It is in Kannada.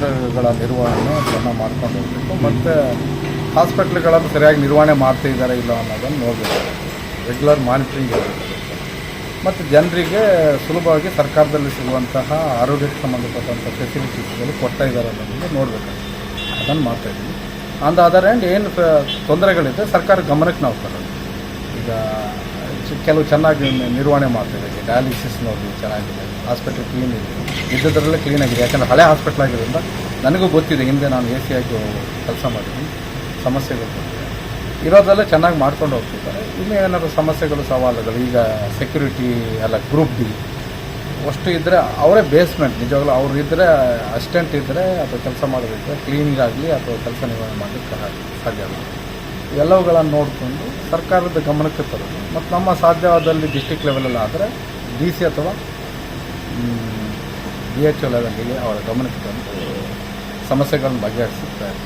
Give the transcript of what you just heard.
ಹಾಸ್ಪಿಟಲ್ಗಳ ನಿರ್ವಹಣೆ ಚೆನ್ನಾಗಿ ಮಾಡ್ಕೊಂಡು ಹೋಗಬೇಕು. ಮತ್ತು ಹಾಸ್ಪಿಟ್ಲ್ಗಳನ್ನು ಸರಿಯಾಗಿ ನಿರ್ವಹಣೆ ಮಾಡ್ತಾ ಇದ್ದಾರೆ ಇಲ್ಲ ಅನ್ನೋದನ್ನು ನೋಡಬೇಕು. ರೆಗ್ಯುಲರ್ ಮಾನಿಟ್ರಿಂಗ್ ಇರಬೇಕು ಮತ್ತು ಜನರಿಗೆ ಸುಲಭವಾಗಿ ಸರ್ಕಾರದಲ್ಲಿ ಸಿಗುವಂತಹ ಆರೋಗ್ಯಕ್ಕೆ ಸಂಬಂಧಪಟ್ಟಂಥ ಫೆಸಿಲಿಟೀಸ್ಗಳು ಕೊಡ್ತಾ ಇದ್ದಾರೆ ಅನ್ನೋದನ್ನು ನೋಡಬೇಕು. ಅದನ್ನು ಮಾಡ್ತಾ ಇದ್ದೀವಿ. ಆನ್ ದ ಅದರ್ ಹ್ಯಾಂಡ್ ಏನು ತೊಂದರೆಗಳಿದೆ ಸರ್ಕಾರ ಗಮನಕ್ಕೆ ನಾವು ತರೋದು. ಈಗ ಕೆಲವು ಚೆನ್ನಾಗಿ ನಿರ್ವಹಣೆ ಮಾಡ್ತಿದೆ ಡಯಾಲಿಸಿಸ್ ನೋಡಿ ಚೆನ್ನಾಗಿದೆ. ಹಾಸ್ಪಿಟಲ್ ಕ್ಲೀನ್ ಇದೆ. ಇದ್ದದರಲ್ಲೇ ಕ್ಲೀನ್ ಆಗಿದೆ. ಯಾಕಂದರೆ ಹಳೆ ಹಾಸ್ಪಿಟ್ಲ್ ಆಗಿರೋದ್ರಿಂದ ನನಗೂ ಗೊತ್ತಿದೆ. ಹಿಂದೆ ನಾನು ಎ ಸಿ ಆಗಿ ಕೆಲಸ ಮಾಡಿದ್ದೀನಿ ಸಮಸ್ಯೆಗಳು ಗೊತ್ತಿದೆ ಇರೋದೆಲ್ಲ ಚೆನ್ನಾಗಿ ಮಾಡ್ಕೊಂಡು ಹೋಗ್ತಿದ್ದಾರೆ. ಇನ್ನೂ ಏನಾದರೂ ಸಮಸ್ಯೆಗಳು, ಸವಾಲುಗಳು, ಈಗ ಸೆಕ್ಯೂರಿಟಿ ಅಲ್ಲ ಗ್ರೂಪ್ ಡಿ ಅಷ್ಟು ಇದ್ದರೆ ಅವರೇ ಬೇಸ್ಮೆಂಟ್ ನಿಜವಾಗ್ಲೂ ಅವ್ರು ಇದ್ದರೆ ಅಸಿಸ್ಟೆಂಟ್ ಇದ್ದರೆ ಅಥವಾ ಕೆಲಸ ಮಾಡೋದಿದ್ದರೆ ಕ್ಲೀನಿಂಗ್ ಆಗಲಿ ಅಥವಾ ಕೆಲಸ ನಿರ್ವಹಣೆ ಮಾಡಲಿಕ್ಕೆ ಸಾಧ್ಯ ಆಗುತ್ತೆ. ಇವೆಲ್ಲವುಗಳನ್ನು ನೋಡಿಕೊಂಡು ಸರ್ಕಾರದ ಗಮನಕ್ಕೆ ತರೋದು. ಮತ್ತು ನಮ್ಮ ಸಾಧ್ಯವಾದಲ್ಲಿ ಡಿಸ್ಟಿಕ್ ಲೆವೆಲಲ್ಲಿ ಆದರೆ ಡಿ ಸಿ ಅಥವಾ ಬಿ ಎಚ್ ಒ ಲೆವೆಲ್ಗೆ ಅವರ ಗಮನಕ್ಕೆ ತಂದು ಸಮಸ್ಯೆಗಳನ್ನು ಬಗೆಹರಿಸುತ್ತಾರೆ.